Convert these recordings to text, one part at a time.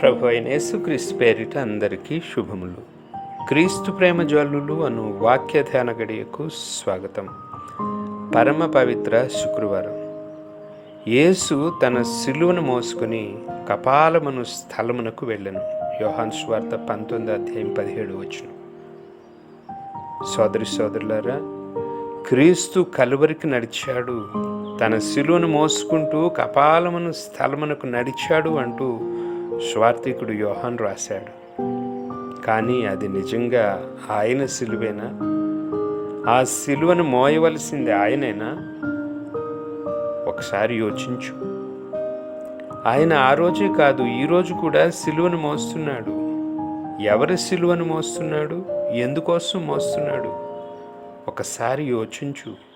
ప్రభు అయిన యేసుక్రీస్తు పేరిట అందరికీ శుభములు. క్రీస్తు ప్రేమ జ్వల్లులు అను వాక్య ధ్యాన గడియకు స్వాగతం. పరమ పవిత్ర శుక్రవారం. యేసు తన సిలువను మోసుకుని కపాలమును స్థలమునకు వెళ్ళను. యోహాన్ స్వార్త పంతొమ్మిది అధ్యాయం పదిహేడు వచ్చును సోదరి సోదరులారా క్రీస్తు కలువరికి నడిచాడు తన శిలువను మోసుకుంటూ కపాలమును స్థలమునకు నడిచాడు అంటూ స్వార్థికుడు యోహాన్ రాశాడు. కానీ అది నిజంగా ఆయన సిలువేనా? ఆ సిలువను మోయవలసింది ఆయనేనా? ఒకసారి యోచించు. ఆయన ఆ రోజే కాదు ఈరోజు కూడా సిలువను మోస్తున్నాడు. ఎవరి సిలువను మోస్తున్నాడు? ఎందుకోసం మోస్తున్నాడు? ఒకసారి యోచించు.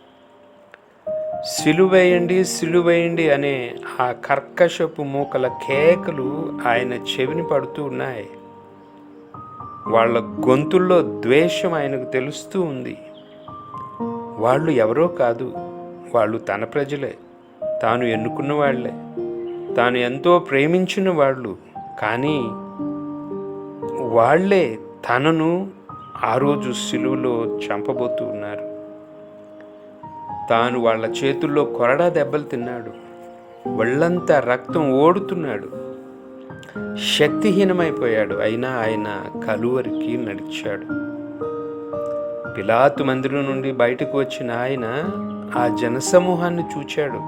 సిలువేయండి సిలువేయండి అనే ఆ కర్కశపు మూకల కేకలు ఆయన చెవిని పడుతూ ఉన్నాయి. వాళ్ళ గొంతుల్లో ద్వేషం ఆయనకు తెలుస్తూ ఉంది. వాళ్ళు ఎవరో కాదు వాళ్ళు తన ప్రజలే. తాను ఎన్నుకున్న వాళ్ళే. తాను ఎంతో ప్రేమించిన వాళ్ళు. కానీ వాళ్ళే తనను ఆ రోజు సిలువలో చంపబోతూ ఉన్నారు. తాను వాళ్ళ చేతుల్లో కొరడా దెబ్బలు తిన్నాడు. ఒళ్ళంతా రక్తం ఓడుతున్నాడు. శక్తిహీనమైపోయాడు. అయినా ఆయన కలువరికి నడిచాడు. పిలాతు మందిరం నుండి బయటకు వచ్చిన ఆయన ఆ జనసమూహాన్ని చూచాడు.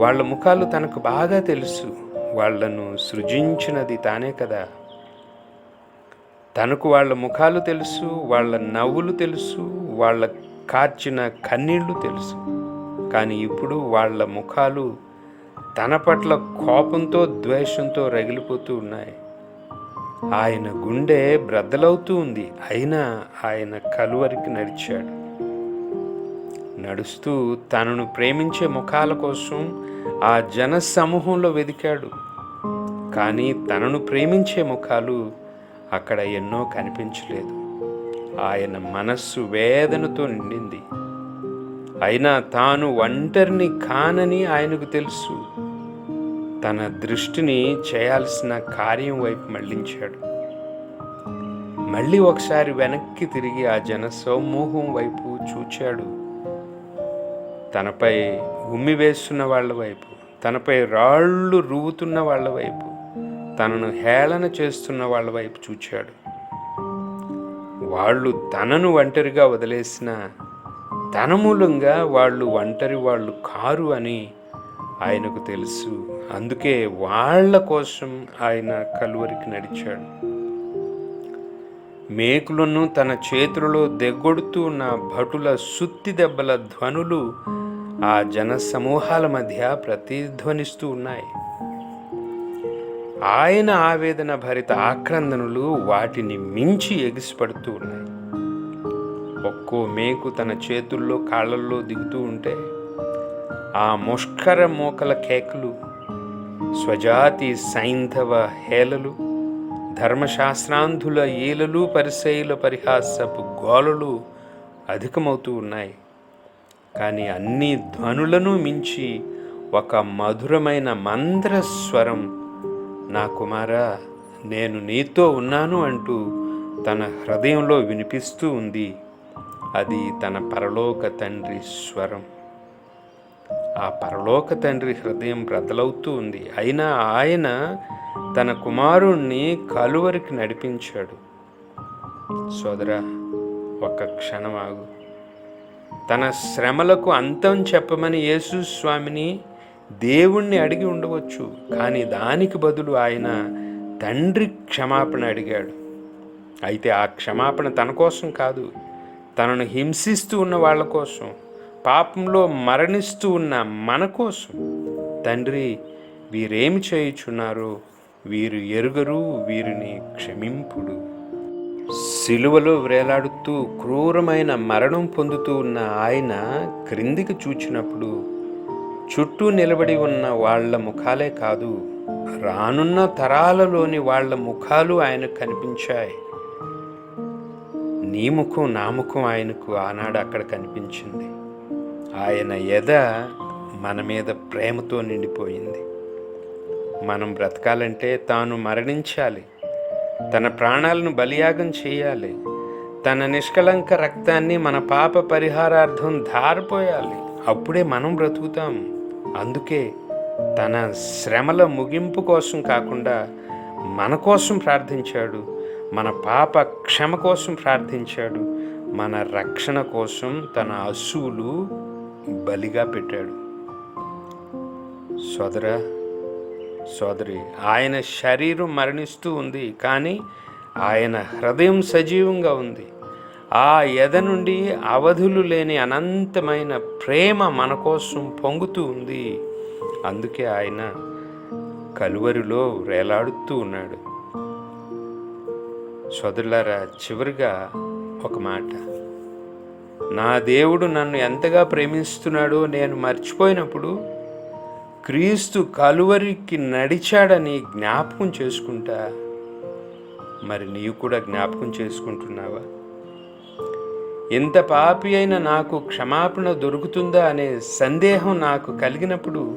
వాళ్ళ ముఖాలు తనకు బాగా తెలుసు. వాళ్ళను సృజించినది తానే కదా. తనకు వాళ్ళ ముఖాలు తెలుసు వాళ్ళ నవ్వులు తెలుసు వాళ్ళ కార్చిన కన్నీళ్ళు తెలుసు. కానీ ఇప్పుడు వాళ్ళ ముఖాలు తన పట్ల కోపంతో ద్వేషంతో రగిలిపోతూ ఉన్నాయి. ఆయన గుండె బ్రద్దలవుతూ ఉంది. అయినా ఆయన కలువరికి నడిచాడు. నడుస్తూ తనను ప్రేమించే ముఖాల కోసం ఆ జన సమూహంలో వెదికాడు కానీ తనను ప్రేమించే ముఖాలు అక్కడ ఎన్నో కనిపించలేదు. ఆయన మనస్సు వేదనతో నిండింది. అయినా తాను ఒంటరిని కానని ఆయనకు తెలుసు. తన దృష్టిని చేయాల్సిన కార్యం వైపు మళ్ళించాడు మళ్ళీ ఒకసారి వెనక్కి తిరిగి ఆ జన సమూహం వైపు చూచాడు. తనపై ఉమ్మి వేస్తున్న వాళ్ళ వైపు తనపై రాళ్ళు రువ్వుతున్న వాళ్ళ వైపు తనను హేళన చేస్తున్న వాళ్ళ వైపు చూచాడు. వాళ్ళు తనను ఒంటరిగా వదిలేసిన తన మూలంగా వాళ్ళు ఒంటరి వాళ్ళు కారు అని ఆయనకు తెలుసు. అందుకే వాళ్ళ కోసం ఆయన కలువరికి నడిచాడు. మేకులను తన చేతులలో దెగ్గొడుతూ ఉన్న భటుల సుత్తి దెబ్బల ధ్వనులు ఆ జన సమూహాల మధ్య ప్రతిధ్వనిస్తూ ఉన్నాయి. ఆయన ఆవేదన భరిత ఆక్రందనలు వాటిని మించి ఎగిసిపడుతూ ఉన్నాయి. ఒక్కో మేకు తన చేతుల్లో కాళ్ళల్లో దిగుతూ ఉంటే ఆ ముష్కర మోకల కేకలు స్వజాతి సైంధవ హేళలు ధర్మశాస్త్రాంధుల ఈలలు పరిశైల పరిహాసపు గోలలు అధికమవుతూ ఉన్నాయి. కానీ అన్ని ధ్వనులను మించి ఒక మధురమైన మంద్ర స్వరం నా కుమారా నేను నీతో ఉన్నాను అంటూ తన హృదయంలో వినిపిస్తూ ఉంది. అది తన పరలోక తండ్రి స్వరం. ఆ పరలోక తండ్రి హృదయం బ్రదలవుతూ ఉంది. అయినా ఆయన తన కుమారుణ్ణి కలువరికి నడిపించాడు. సోదరా ఒక్క క్షణం ఆగు. తన శ్రమలకు అంతం చెప్పమని యేసు స్వామిని దేవుణ్ణి అడిగి ఉండవచ్చు కానీ దానికి బదులు ఆయన తండ్రి క్షమాపణ అడిగాడు. అయితే ఆ క్షమాపణ తన కోసం కాదు తనను హింసిస్తూ ఉన్న వాళ్ళ కోసం పాపంలో మరణిస్తూ ఉన్న మన కోసం. తండ్రి వీరేమి చేయుచున్నారో? వీరు ఎరుగరు వీరిని క్షమింపుడు. సిలువలో వ్రేలాడుతూ క్రూరమైన మరణం పొందుతూ ఉన్న ఆయన క్రిందికి చూచినప్పుడు చుట్టూ నిలబడి ఉన్న వాళ్ళ ముఖాలే కాదు రానున్న తరాలలోని వాళ్ళ ముఖాలు ఆయనకు కనిపించాయి. నీ ముఖం నా ముఖం ఆయనకు ఆనాడు అక్కడ కనిపించింది. ఆయన ఎద మన మీద ప్రేమతో నిండిపోయింది. మనం బ్రతకాలంటే తాను మరణించాలి. తన ప్రాణాలను బలియాగం చేయాలి. తన నిష్కలంక రక్తాన్ని మన పాప పరిహారార్థం ధారపోయాలి. అప్పుడే మనం బ్రతుకుతాం. అందుకే తన శ్రమల ముగింపు కోసం కాకుండా మన కోసం ప్రార్థించాడు మన పాప క్షమ కోసం ప్రార్థించాడు మన రక్షణ కోసం తన అశువులు బలిగా పెట్టాడు. సోదర సోదరి ఆయన శరీరం మరణిస్తూ ఉంది కానీ ఆయన హృదయం సజీవంగా ఉంది. ఆ ఎద నుండి అవధులు లేని అనంతమైన ప్రేమ మన కోసం పొంగుతూ ఉంది. అందుకే ఆయన కలువరిలో వేలాడుతూ ఉన్నాడు. సోదరులారా చివరిగా ఒక మాట. నా దేవుడు నన్ను ఎంతగా ప్రేమిస్తున్నాడో నేను మర్చిపోయినప్పుడు క్రీస్తు కలువరికి నడిచాడని జ్ఞాపకం చేసుకుంటా. మరి నీవు కూడా జ్ఞాపకం చేసుకుంటున్నావా? ఎంత పాపి అయిన నాకు క్షమాపణ దొరుకుతుందా అనే సందేహం నాకు కలిగినప్పుడు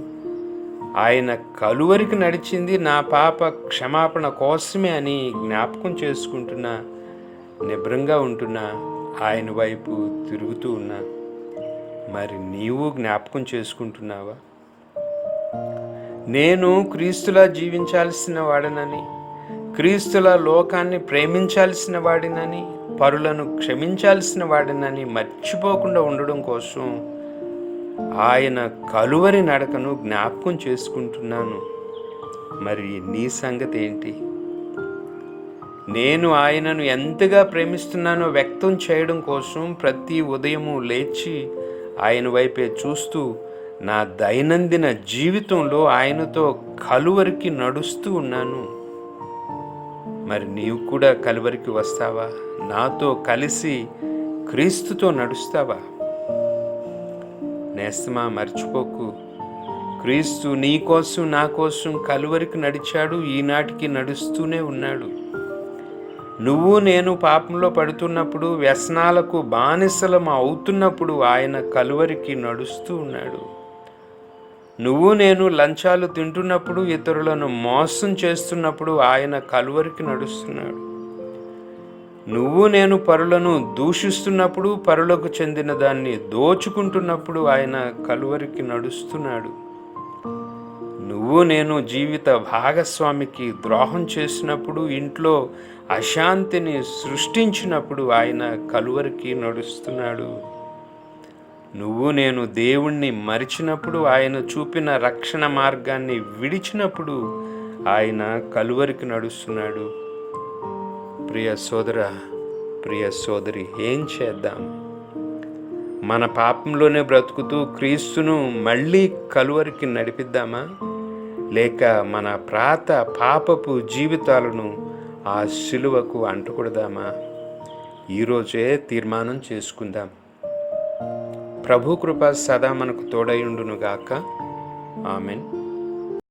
ఆయన కలువరికి నడిచింది నా పాప క్షమాపణ కోసమే అని జ్ఞాపకం చేసుకుంటున్నా నిబ్రంగా ఉంటున్నా ఆయన వైపు తిరుగుతూ ఉన్నా. మరి నీవు జ్ఞాపకం చేసుకుంటున్నావా? నేను క్రీస్తులా జీవించాల్సిన వాడనని క్రీస్తుల లోకాన్ని ప్రేమించాల్సిన వాడినని పరులను క్షమించాల్సిన వాడినని మర్చిపోకుండా ఉండడం కోసం ఆయన కలువరి నడకను జ్ఞాపకం చేసుకుంటున్నాను. మరి నీ సంగతి ఏంటి? నేను ఆయనను ఎంతగా ప్రేమిస్తున్నానో వ్యక్తం చేయడం కోసం ప్రతి ఉదయము లేచి ఆయన వైపే చూస్తూ నా దైనందిన జీవితంలో ఆయనతో కలువరికి నడుస్తూ ఉన్నాను. మరి నీవు కూడా కలువరికి వస్తావా? నాతో కలిసి క్రీస్తుతో నడుస్తావా? నేస్తమా మర్చిపోకు. క్రీస్తు నీ కోసం నా కోసం కలువరికి నడిచాడు ఈనాటికి నడుస్తూనే ఉన్నాడు. నువ్వు నేను పాపంలో పడుతున్నప్పుడు వ్యసనాలకు బానిసలం అవుతున్నప్పుడు ఆయన కలువరికి నడుస్తూ ఉన్నాడు. నువ్వు నేను లంచాలు తింటున్నప్పుడు ఇతరులను మోసం చేస్తున్నప్పుడు ఆయన కలువరికి నడుస్తున్నాడు. నువ్వు నేను పరులను దూషిస్తున్నప్పుడు పరులకు చెందిన దాన్ని దోచుకుంటున్నప్పుడు ఆయన కలువరికి నడుస్తున్నాడు. నువ్వు నేను జీవిత భాగస్వామికి ద్రోహం చేసినప్పుడు ఇంట్లో అశాంతిని సృష్టించినప్పుడు ఆయన కలువరికి నడుస్తున్నాడు. నువ్వు నేను దేవుణ్ణి మరిచినప్పుడు ఆయన చూపిన రక్షణ మార్గాన్ని విడిచినప్పుడు ఆయన కలువరికి నడుస్తున్నాడు. ప్రియ సోదర ప్రియ సోదరి ఏం చేద్దాం? మన పాపంలోనే బ్రతుకుతూ క్రీస్తును మళ్ళీ కలువరికి నడిపిద్దామా? లేక మన ప్రాత పాపపు జీవితాలను ఆ శిలువకు అంటకూడదామా? ఈరోజే తీర్మానం చేసుకుందాం. ప్రభు కృప సదా మనకు తోడయుండునుగాక ఆమెన్.